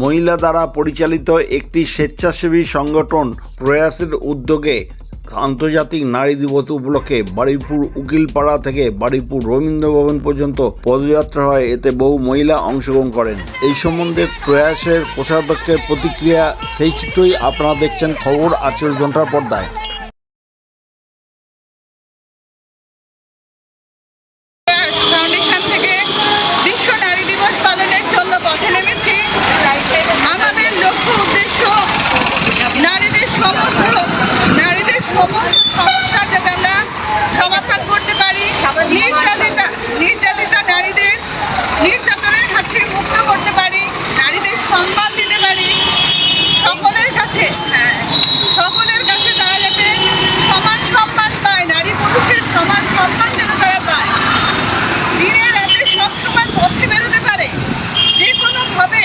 মহিলা দ্বারা পরিচালিত একটি স্বেচ্ছাসেবী সংগঠন প্রয়াসের উদ্যোগে আন্তর্জাতিক নারী দিবস উপলক্ষে বাড়িপুর উকিলপাড়া থেকে বাড়িপুর রবীন্দ্র ভবন পর্যন্ত পদযাত্রা হয়। এতে বহু মহিলা অংশগ্রহণ করেন। এই সম্বন্ধে প্রয়াসের কোষাধ্যক্ষের প্রতিক্রিয়া সেই চিত্রই আপনারা দেখছেন খবর আচল ঘণ্টার পর্দায় ফাউন্ডেশন থেকে বিশ্ব নারী দিবস পালনের জন্য পথে নেমেছি আমাদের লক্ষ্য উদ্দেশ্য নারীদের সমস্ত নারীদের সমস্ত সমস্যা যাতে আমরা সমাধান করতে পারি নির্যাতিতা নির্যাতিতা নারীদের হাত মুক্ত করতে পারি নারীদের সম্মান দিতে পারি। সকলের কাছে হ্যাঁ, সকলের কাছে তারা যাতে সমান সম্মান পায় নারী পুরুষের সমান সম্মান যেন তারা পায়। দিনের রাতে সবসময় পথে বেরোতে পারে। যে কোনোভাবে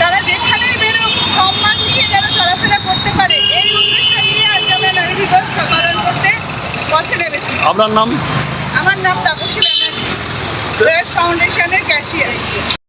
তারা যেখানেই বেরোক সম্মান নিয়ে যেন চলাফেরা করতে পারে। এই উদ্দেশ্য নিয়ে আজ আমরা নারী দিবস পালন করতে পথে নেমেছি। আপনার নাম? আমার নাম তাপসী ব্যানার্জি। ফাউন্ডেশনের ক্যাশিয়ার।